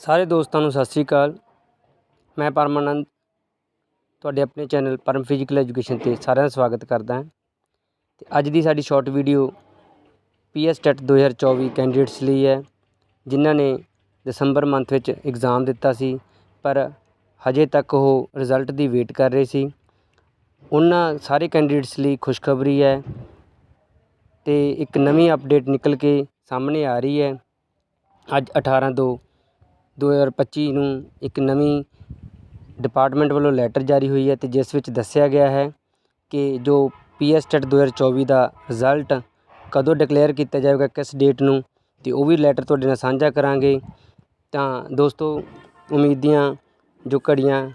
ਸਾਰੇ ਦੋਸਤਾਂ ਨੂੰ ਸਤਿ ਸ੍ਰੀ ਅਕਾਲ। ਮੈਂ ਪਰਮਾਨੰਦ, ਤੁਹਾਡੇ ਆਪਣੇ ਚੈਨਲ ਪਰਮ ਫਿਜ਼ੀਕਲ ਐਜੂਕੇਸ਼ਨ ਤੇ ਸਾਰਿਆਂ ਦਾ ਸਵਾਗਤ ਕਰਦਾ ਹਾਂ। ਤੇ ਅੱਜ ਦੀ ਸਾਡੀ short video PS TET 2024 candidates ਲਈ ਹੈ, ਜਿਨ੍ਹਾਂ ਨੇ ਦਸੰਬਰ ਮੰਥ ਵਿੱਚ ਐਗਜ਼ਾਮ ਦਿੱਤਾ ਸੀ, ਪਰ ਹਜੇ ਤੱਕ ਉਹ ਰਿਜ਼ਲਟ ਦੀ ਵੇਟ ਕਰ ਰਹੇ ਸੀ। ਉਹਨਾਂ ਸਾਰੇ ਕੈਂਡੀਡੇਟਸ ਲਈ ਖੁਸ਼ਖਬਰੀ ਹੈ ਤੇ ਇੱਕ ਨਵੀਂ ਅਪਡੇਟ ਨਿਕਲ ਕੇ ਸਾਹਮਣੇ ਆ ਰਹੀ ਹੈ। ਅੱਜ 18 ਦੋ 2025 ਨੂੰ ਇੱਕ ਨਵੀਂ ਡਿਪਾਰਟਮੈਂਟ ਵੱਲੋਂ ਲੈਟਰ ਜਾਰੀ ਹੋਈ ਹੈ ਅਤੇ ਜਿਸ ਵਿੱਚ ਦੱਸਿਆ ਗਿਆ ਹੈ ਕਿ ਜੋ ਪੀ ਪੀਐਸ ਟੈਟ 2024 ਦਾ ਰਿਜ਼ਲਟ ਕਦੋਂ ਡਿਕਲੇਅਰ ਕੀਤਾ ਜਾਵੇਗਾ, ਕਿਸ ਡੇਟ ਨੂੰ ਅਤੇ ਉਹ ਵੀ ਲੈਟਰ ਤੁਹਾਡੇ ਨਾਲ ਸਾਂਝਾ ਕਰਾਂਗੇ। ਤਾਂ ਦੋਸਤੋ, ਉਮੀਦ ਦੀਆਂ ਜੋ ਘੜੀਆਂ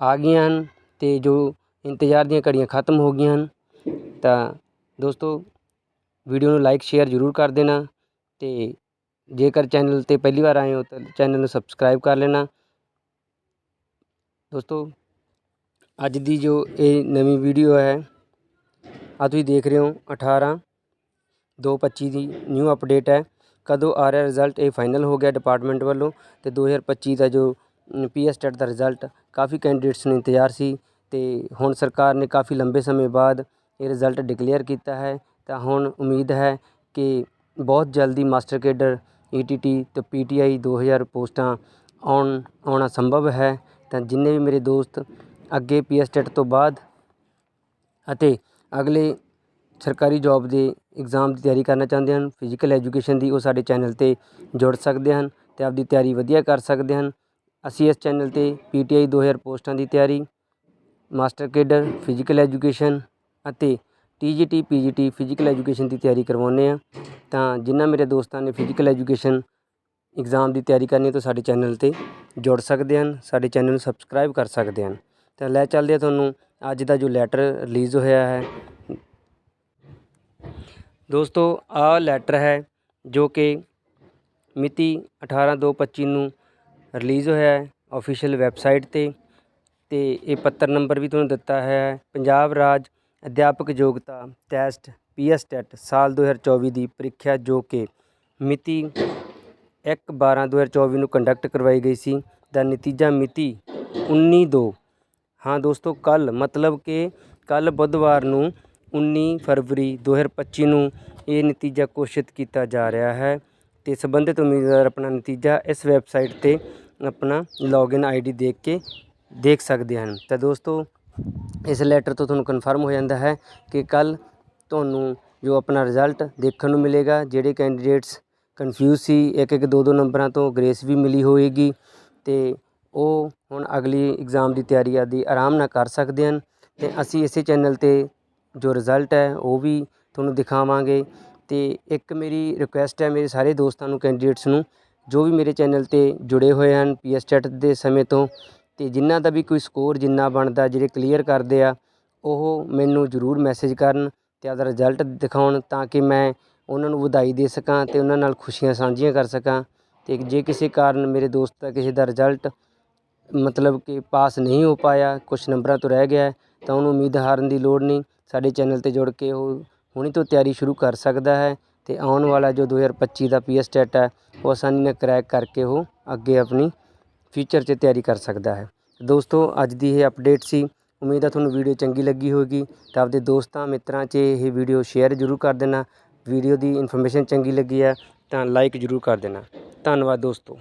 ਆ ਗਈਆਂ ਹਨ ਅਤੇ ਜੋ ਇੰਤਜ਼ਾਰ ਦੀਆਂ ਘੜੀਆਂ ਖਤਮ ਹੋ ਗਈਆਂ ਹਨ, ਤਾਂ ਦੋਸਤੋ, ਵੀਡੀਓ ਨੂੰ ਲਾਈਕ, ਸ਼ੇਅਰ ਜ਼ਰੂਰ ਕਰ ਦੇਣਾ ਅਤੇ ਜੇਕਰ ਚੈਨਲ 'ਤੇ ਪਹਿਲੀ ਵਾਰ ਆਏ ਹੋ ਤਾਂ ਚੈਨਲ ਨੂੰ ਸਬਸਕ੍ਰਾਈਬ ਕਰ ਲੈਣਾ। ਦੋਸਤੋ, ਅੱਜ ਦੀ ਜੋ ਇਹ ਨਵੀਂ ਵੀਡੀਓ ਹੈ ਆ ਤੁਸੀਂ ਦੇਖ ਰਹੇ ਹੋ 18 225 ਦੀ ਨਿਊ ਅਪਡੇਟ ਹੈ। ਕਦੋਂ ਆ ਰਿਹਾ ਰਿਜ਼ਲਟ ਇਹ ਫਾਈਨਲ ਹੋ ਗਿਆ ਡਿਪਾਰਟਮੈਂਟ ਵੱਲੋਂ ਤੇ 2025 ਦਾ ਜੋ ਪੀਐਸ ਟੈਟ ਦਾ ਰਿਜ਼ਲਟ ਕਾਫੀ ਕੈਂਡੀਡੇਟਸ ਨੂੰ ਇੰਤਜ਼ਾਰ ਸੀ ਤੇ ਹੁਣ ਸਰਕਾਰ ਨੇ ਕਾਫੀ ਲੰਬੇ ਸਮੇਂ ਬਾਅਦ ਇਹ ਰਿਜ਼ਲਟ ਡਿਕਲੇਅਰ ਕੀਤਾ ਹੈ। ਤਾਂ ਹੁਣ ਉਮੀਦ ਹੈ ਕਿ ਬਹੁਤ ਜਲਦੀ ਮਾਸਟਰ ਕੇਡਰ ਪੀ ਟੀ ਅਤੇ ਪੀ ਟੀ ਆਈ ਦੋ ਹਜ਼ਾਰ ਪੋਸਟਾਂ ਆਉਣ, ਆਉਣਾ ਸੰਭਵ ਹੈ। ਤਾਂ ਜਿੰਨੇ ਵੀ ਮੇਰੇ ਦੋਸਤ ਅੱਗੇ ਪੀ ਪੀਐਸ ਟੈਟ ਤੋਂ ਬਾਅਦ ਅਤੇ ਅਗਲੇ ਸਰਕਾਰੀ ਜੋਬ ਦੇ ਇਗਜ਼ਾਮ ਦੀ ਤਿਆਰੀ ਕਰਨਾ ਚਾਹੁੰਦੇ ਹਨ ਫਿਜ਼ੀਕਲ ਐਜੂਕੇਸ਼ਨ ਦੀ ਉਹ ਸਾਡੇ ਚੈਨਲ ਤੇ ਜੁੜ ਸਕਦੇ ਹਨ ਅਤੇ ਆਪਦੀ ਤਿਆਰੀ ਵਧੀਆ ਕਰ ਸਕਦੇ ਹਨ। ਅਸੀਂ ਇਸ ਚੈਨਲ ਤੇ ਪੀ ਟੀ ਆਈ ਦੋ ਹਜ਼ਾਰ ਪੋਸਟਾਂ ਦੀ ਤਿਆਰੀ, ਮਾਸਟਰ ਕੇਡਰ ਫਿਜ਼ੀਕਲ ਐਜੂਕੇਸ਼ਨ ਅਤੇ ਟੀਜੀਟੀ ਪੀਜੀਟੀ ਫਿਜ਼ੀਕਲ ਐਜੂਕੇਸ਼ਨ ਦੀ ਤਿਆਰੀ ਕਰਵਾਉਂਦੇ ਹਾਂ। ਤਾਂ ਜਿਨ੍ਹਾਂ ਮੇਰੇ ਦੋਸਤਾਂ ਨੇ ਫਿਜ਼ੀਕਲ ਐਜੂਕੇਸ਼ਨ ਇਗਜ਼ਾਮ ਦੀ ਤਿਆਰੀ ਕਰਨੀ ਤਾਂ ਸਾਡੇ ਚੈਨਲ ਤੇ ਜੁੜ ਸਕਦੇ ਹਨ, ਸਾਡੇ ਚੈਨਲ ਨੂੰ ਸਬਸਕ੍ਰਾਈਬ ਕਰ ਸਕਦੇ ਹਨ। ਤਾਂ ਲੈ ਚੱਲਦੇ ਹਾਂ ਤੁਹਾਨੂੰ ਅੱਜ ਦਾ ਜੋ ਲੈਟਰ ਰਿਲੀਜ਼ ਹੋਇਆ ਹੈ। ਦੋਸਤੋ, ਆਹ ਲੈਟਰ ਹੈ ਜੋ ਕਿ ਮਿਤੀ 18/2/25 ਨੂੰ ਰਿਲੀਜ਼ ਹੋਇਆ ਹੈ ਆਫੀਸ਼ੀਅਲ ਵੈਬਸਾਈਟ ਤੇ। ਤੇ ਇਹ ਪੱਤਰ ਨੰਬਰ ਵੀ ਤੁਹਾਨੂੰ ਦਿੱਤਾ ਹੈ। ਪੰਜਾਬ ਰਾਜ ਅਧਿਆਪਕ ਯੋਗਤਾ ਟੈਸਟ ਪੀ ਪੀਐਸ ਟੈਟ ਸਾਲ 2024 ਦੀ ਪ੍ਰੀਖਿਆ ਜੋ ਕਿ ਮਿਤੀ 1/12/2024 ਨੂੰ ਕੰਡਕਟ ਕਰਵਾਈ ਗਈ ਸੀ, ਦਾ ਨਤੀਜਾ ਮਿਤੀ 19/2 ਹਾਂ ਦੋਸਤੋ, ਕੱਲ ਮਤਲਬ ਕਿ ਕੱਲ ਬੁੱਧਵਾਰ ਨੂੰ 19 ਫਰਵਰੀ 2025 ਨੂੰ ਇਹ ਨਤੀਜਾ ਘੋਸ਼ਿਤ ਕੀਤਾ ਜਾ ਰਿਹਾ ਹੈ ਤੇ ਸੰਬੰਧਿਤ ਉਮੀਦਵਾਰ ਆਪਣਾ ਨਤੀਜਾ ਇਸ ਵੈਬਸਾਈਟ ਤੇ ਆਪਣਾ ਲੌਗਇਨ ਆਈਡੀ ਦੇਖ ਕੇ ਦੇਖ ਸਕਦੇ ਹਨ। ਤਾਂ ਦੋਸਤੋ ਇਸ ਲੈਟਰ ਤੋਂ ਤੁਹਾਨੂੰ ਕਨਫਰਮ ਹੋ ਜਾਂਦਾ ਹੈ ਕਿ ਕੱਲ੍ਹ ਤੁਹਾਨੂੰ ਜੋ ਆਪਣਾ ਰਿਜ਼ਲਟ ਦੇਖਣ ਨੂੰ ਮਿਲੇਗਾ, ਜਿਹੜੇ ਕੈਂਡੀਡੇਟਸ ਕਨਫਿਊਜ਼ ਸੀ ਇੱਕ ਇੱਕ ਦੋ ਦੋ ਨੰਬਰਾਂ ਤੋਂ ਗ੍ਰੇਸ ਵੀ ਮਿਲੀ ਹੋਏਗੀ ਅਤੇ ਉਹ ਹੁਣ ਅਗਲੀ ਇਗਜ਼ਾਮ ਦੀ ਤਿਆਰੀ ਆਦਿ ਆਰਾਮ ਨਾਲ ਕਰ ਸਕਦੇ ਹਨ ਅਤੇ ਅਸੀਂ ਇਸੇ ਚੈਨਲ ਤੇ ਜੋ ਰਿਜ਼ਲਟ ਹੈ, ਉਹ ਵੀ ਤੁਹਾਨੂੰ ਦਿਖਾਵਾਂਗੇ ਅਤੇ ਇੱਕ ਮੇਰੀ ਰਿਕੁਐਸਟ ਹੈ, ਮੇਰੇ ਸਾਰੇ ਦੋਸਤਾਂ ਨੂੰ ਕੈਂਡੀਡੇਟਸ ਨੂੰ ਜੋ ਵੀ ਮੇਰੇ ਚੈਨਲ ਤੇ ਜੁੜੇ ਹੋਏ ਹਨ ਪੀ ਪੀਐਸ ਟੈਟ ਦੇ ਸਮੇਂ ਤੋਂ ਅਤੇ ਜਿਨ੍ਹਾਂ ਦਾ ਵੀ ਕੋਈ ਸਕੋਰ ਜਿੰਨਾ ਬਣਦਾ, ਜਿਹੜੇ ਕਲੀਅਰ ਕਰਦੇ ਆ, ਉਹ ਮੈਨੂੰ ਜ਼ਰੂਰ ਮੈਸੇਜ ਕਰਨ ਅਤੇ ਆਪਦਾ ਰਿਜ਼ਲਟ ਦਿਖਾਉਣ ਤਾਂ ਕਿ ਮੈਂ ਉਹਨਾਂ ਨੂੰ ਵਧਾਈ ਦੇ ਸਕਾਂ ਅਤੇ ਉਹਨਾਂ ਨਾਲ ਖੁਸ਼ੀਆਂ ਸਾਂਝੀਆਂ ਕਰ ਸਕਾਂ। ਅਤੇ ਜੇ ਕਿਸੇ ਕਾਰਨ ਮੇਰੇ ਦੋਸਤ ਦਾ ਕਿਸੇ ਦਾ ਰਿਜ਼ਲਟ ਮਤਲਬ ਕਿ ਪਾਸ ਨਹੀਂ ਹੋ ਪਾਇਆ, ਕੁਛ ਨੰਬਰਾਂ ਤੋਂ ਰਹਿ ਗਿਆ ਤਾਂ ਉਹਨੂੰ ਉਮੀਦ ਹਾਰਨ ਦੀ ਲੋੜ ਨਹੀਂ। ਸਾਡੇ ਚੈਨਲ ਤੇ ਜੁੜ ਕੇ ਉਹ ਹੁਣੀ ਤੋਂ ਤਿਆਰੀ ਸ਼ੁਰੂ ਕਰ ਸਕਦਾ ਹੈ ਅਤੇ ਆਉਣ ਵਾਲਾ ਜੋ 2025 ਦਾ ਪੀ ਪੀਐਸ ਟੈਟ ਹੈ, ਉਹ ਆਸਾਨੀ ਨਾਲ ਕਰੈਕ ਕਰਕੇ ਉਹ ਅੱਗੇ ਆਪਣੀ ਫਿਊਚਰ 'ਚ ਤਿਆਰੀ ਕਰ ਸਕਦਾ ਹੈ। ਦੋਸਤੋ, ਅੱਜ ਦੀ ਇਹ ਅਪਡੇਟ ਸੀ। ਉਮੀਦ ਹੈ ਤੁਹਾਨੂੰ ਵੀਡੀਓ ਚੰਗੀ ਲੱਗੀ ਹੋਵੇਗੀ। ਤਾਂ ਆਪਦੇ ਦੋਸਤਾਂ, ਮਿੱਤਰਾਂ 'ਚ ਇਹ ਵੀਡੀਓ ਸ਼ੇਅਰ ਜ਼ਰੂਰ ਕਰ ਦੇਣਾ। ਵੀਡੀਓ ਦੀ ਇਨਫੋਰਮੇਸ਼ਨ ਚੰਗੀ ਲੱਗੀ ਹੈ ਤਾਂ ਲਾਈਕ ਜ਼ਰੂਰ ਕਰ ਦੇਣਾ। ਧੰਨਵਾਦ ਦੋਸਤੋ।